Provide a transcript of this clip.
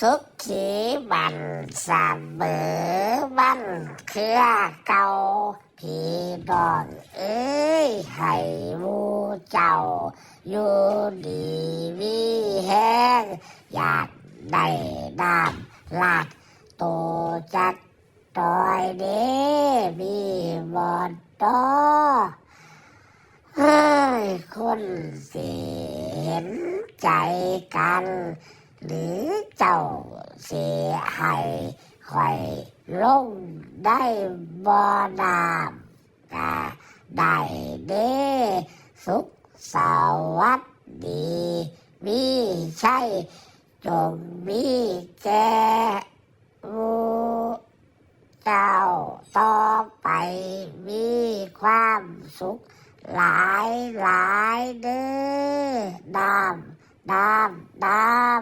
สุขีบันสามเบอบันเครือเก่าพี่ดอนเอ้ยให้มูเจ้า อยู่ดีวิแห้งอยากได้น้ำลาดโตจัดตอยเด้มีบอนตอเฮ้ยคนสิเห็นใจกัน หรือเจ้าเสียให้คอยลงได้บ่นามกาได้เด้สุขสวัสดี มีใช่จงมีแก่เจ้าต่อไปมีความสุข หลายหลายเด้อดามดามดาม